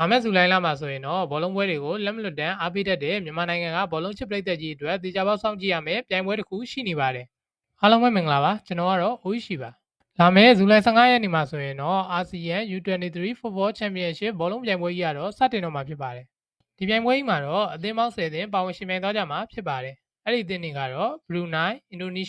လာမယ့်ဇူလိုင်လမှာဆိုရင်တော့ဘောလုံးပွဲတွေကိုလက်မလွတ်တမ်းအားပေးတတ်တဲ့မြန်မာနိုင်ငံကဘောလုံးချစ်ပရိသတ်ကြီးအတွက်တေချာပေါက်စောင့်ကြည့်ရမယ်ပြိုင်ပွဲတစ်ခုရှိနေပါတယ်အားလုံးပဲမင်္ဂလာပါကျွန်တော်ကတော့အိုးရှိပါလာမယ့်ဇူလိုင်15ရက်နေ့မှာဆိုရင်တော့အာဆီယံ U23 Football Championship ဘောလုံးပြိုင်ပွဲကြီးကတော့စတင်တော့မှာဖြစ်ပါတယ်ဒီပြိုင်ပွဲကြီးမှာတော့အသင်းပေါင်း10သင်းပါဝင်ရှင်ပြိုင်သွားကြမှာဖြစ်ပါတယ်အဲ့ဒီအသင်းတွေကတော့ဘရူနိုင်းအင်ဒိုနီး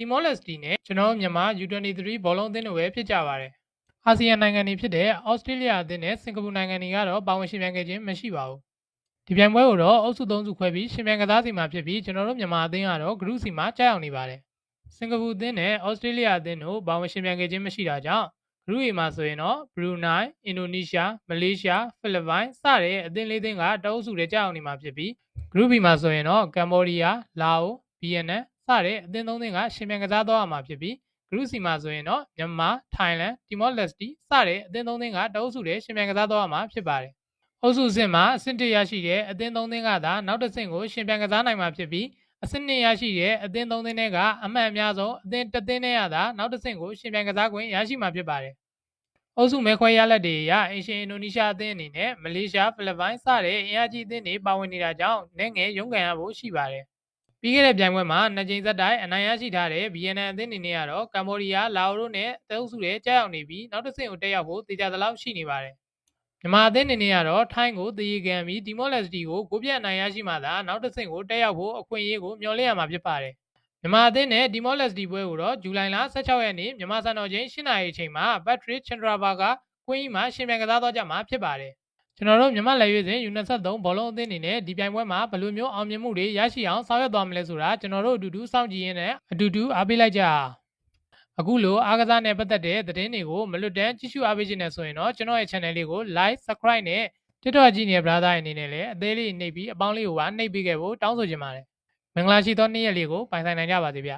ရှားမလေးရှားဖိလစ်ပိုင်ကမ္ဘောဒီးယားလာအိုဗီယက်နမ်ထိုင်းလန်တီမောလက်စတီနဲ့ကျွန်တော်တို့မြန်မာ U23 ဘောလုံးအသင်းတို့ပဲဖြစ်ကြပါတယ်။အာဆီယံနိုင်ငံတွေဖြစ်တဲ့ဩစတြေးလျအသင်းနဲ့စင်ကာပူနိုင်ငံတွေကတော့ပါဝင်ရှင်ပြိုင်ခဲ့ခြင်းမရှိပါဘူး။ဒီပြိုင်ပွဲကိုတော့အုပ်စု၃စုခွဲပြီးရှင်ပြိုင်ကစားစီမှာဖြစ်ပြီးကျွန်တော်တို့မြန်မာအသင်းကတော့ဂရုစီမှာကြောက်အောင်နေပါတယ်။စင်ကာပူအသင်းနဲ့ဩစတြေးလျအသင်းတို့ပါဝင်ရှင်ပြိုင်ခဲ့ခြင်းမရှိတာကြောင့်ဂရုရီမှာဆိုရင်တော့ဘရူနိုင်းအင်ဒိုနီးရှားမလေးရှားဖိလစ်ပိုင်စတဲ့အသင်းလေးသင်းကတအုပ်စုတွေကြောက်အောင်နေမှာဖြစ်ပြီးဂရုဘီမှာဆိုရင်တော့ကမ္ဘော ဒီးယားလာအိုဗီယက်နမ်စတဲ့အသင်းသုံးသင်းကရှင်ပြိုင်ကစားသွားရမှာဖြစ်ပြီးဂရုစီမှာဆိုရင်တော့မြန်မာထိုင်းလန်တီမောလက်စတီစတဲ့အသင်းသုံးသင်းကတအုပ်စုတွေရှင်ပြိုင်ကစားသွားရမှာဖြစ်ပါတယ်အုပ်စုအဆင့်မှာအဆင့်၁ရရှိတဲ့အသင်းသုံးသင်းကသာနောက်တစ်ဆင့်ကိုရှင်ပြိုင်ကစားနိုင်မှာဖြစ်ပြီးအဆင့်2ရရှိတဲ့အသင်းသုံးသင်းတွေကအမှန်အများဆုံးအသင်းတစ်သင်းနဲ့ရတာနောက်တစ်ဆင့်ကိုရှင်ပြိုင်ကစားခွင့်ရရှိမှာဖြစ်ပါတယ်အုပ်စုမဲခွဲရလက်တွေအရအင်ရှင်အင်ဒိုနီးရှားအသင်းအနေနဲ့မလေးရှားဖိလစ်ပိုင်စတဲ့အင်အားကြီးအသင်းတွေပါဝင်နေတာကြောင့်နိုင်ငံငယ်ရုန်းကန်ရဖို့ရှိပါတယ် ပြီးခဲ့တဲ့ပြိုင်ပွဲမှာနှစ်ကြိမ်သက်တိုင်အနိုင်ရရှိထားတဲ့ BNN အသင်းအနေနဲ့ကတော့ကမ္ဘောဒီးယားလာအိုတို့နဲ့တဲအုပ်စုတွေကြားရောက်နေပြီးနောက်တစ်ဆင့်ကိုတက်ရောက်ဖို့တေချာသလောက်ရှိနေပါတယ်။မြန်မာအသင်းအနေနဲ့ကတော့ထိုင်းကိုတည်ရခံပြီးဒီမောလက်စတီကိုကိုပြတ်အနိုင်ရရှိမှသာနောက်တစ်ဆင့်ကိုတက်ရောက်ဖို့အခွင့်အရေးကိုမျှော်လင့်ရမှာဖြစ်ပါတယ်။မြန်မာအသင်းနဲ့ဒီမောလက်စတီပွဲကိုတော့ဇူလိုင်လ16ရက်နေ့မြန်မာစံတော်ချိန်8နာရီအချိန်မှာ Patrick Chandrava ကကွင်းကြီးမှာရှင်ပြိုင်ကစားသွားကြမှာဖြစ်ပါတယ်။ ကျွန်တော်တို့မြန်မာလက်ရွေးစင် U23 ဘောလုံးအသင်းအနေနဲ့ဒီပြိုင်ပွဲမှာဘယ်လိုမျိုးအောင်မြင်မှုတွေရရှိအောင်ဆောင်ရွက်သွားမလဲဆိုတာကျွန်တော်တို့အတူတူစောင့်ကြည့်ရင်းနဲ့အတူတူအားပေးလိုက်ကြအောင်အခုလိုအားကစားနဲ့ပတ်သက်တဲ့သတင်းတွေကိုမလွတ်တမ်းကြည့်ရှုအားပေးခြင်းနဲ့ဆိုရင်တော့ကျွန်တော်ရဲ့ channel လေးကို like subscribe နဲ့ TikTok ကြည့်နေတဲ့ brother အနေနဲ့လည်းအသေးလေးနှိပ်ပြီးအပေါင်းလေးကိုပါနှိပ်ပေးခဲ့ဖို့တောင်းဆိုချင်ပါတယ်မင်္ဂလာရှိသောနေ့ရက်လေးကိုပိုင်ဆိုင်နိုင်ကြပါစေဗျ